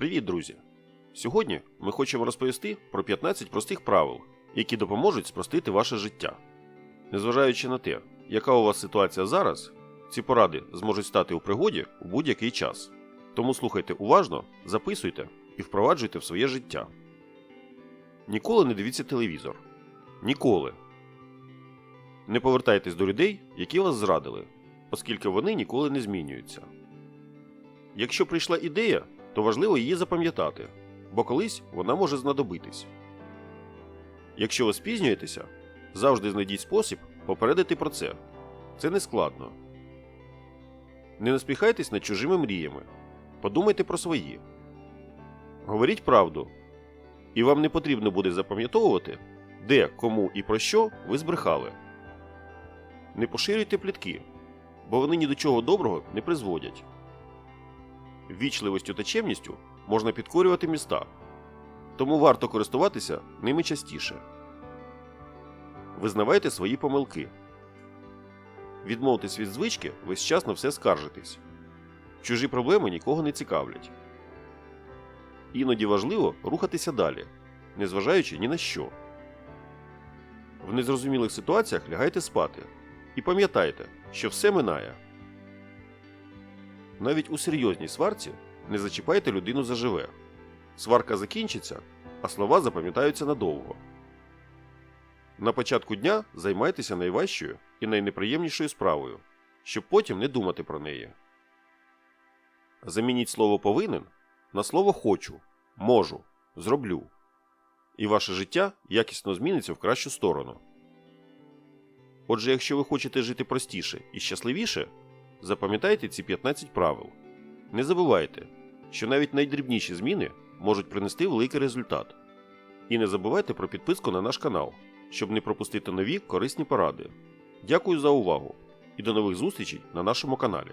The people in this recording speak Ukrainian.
Привіт, друзі! Сьогодні ми хочемо розповісти про 15 простих правил, які допоможуть спростити ваше життя. Незважаючи на те, яка у вас ситуація зараз, ці поради зможуть стати у пригоді у будь-який час. Тому слухайте уважно, записуйте і впроваджуйте в своє життя. Ніколи не дивіться телевізор. Ніколи. Не повертайтесь до людей, які вас зрадили, оскільки вони ніколи не змінюються. Якщо прийшла ідея, то важливо її запам'ятати, бо колись вона може знадобитись. Якщо ви спізнюєтеся, завжди знайдіть спосіб попередити про це. Це не складно. Не наспіхайтесь над чужими мріями. Подумайте про свої. Говоріть правду. І вам не потрібно буде запам'ятовувати, де, кому і про що ви збрехали. Не поширюйте плітки, бо вони ні до чого доброго не призводять. Вічливостю та чемністю можна підкорювати міста, тому варто користуватися ними частіше. Визнавайте свої помилки. Відмовтесь від звички весь час на все скаржитись. Чужі проблеми нікого не цікавлять. Іноді важливо рухатися далі, незважаючи ні на що. В незрозумілих ситуаціях лягайте спати і пам'ятайте, що все минає. Навіть у серйозній сварці не зачіпайте людину заживе. Сварка закінчиться, а слова запам'ятаються надовго. На початку дня займайтеся найважчою і найнеприємнішою справою, щоб потім не думати про неї. Замініть слово повинен на слово хочу, можу, зроблю. І ваше життя якісно зміниться в кращу сторону. Отже, якщо ви хочете жити простіше і щасливіше, запам'ятайте ці 15 правил. Не забувайте, що навіть найдрібніші зміни можуть принести великий результат. І не забувайте про підписку на наш канал, щоб не пропустити нові корисні поради. Дякую за увагу і до нових зустрічей на нашому каналі.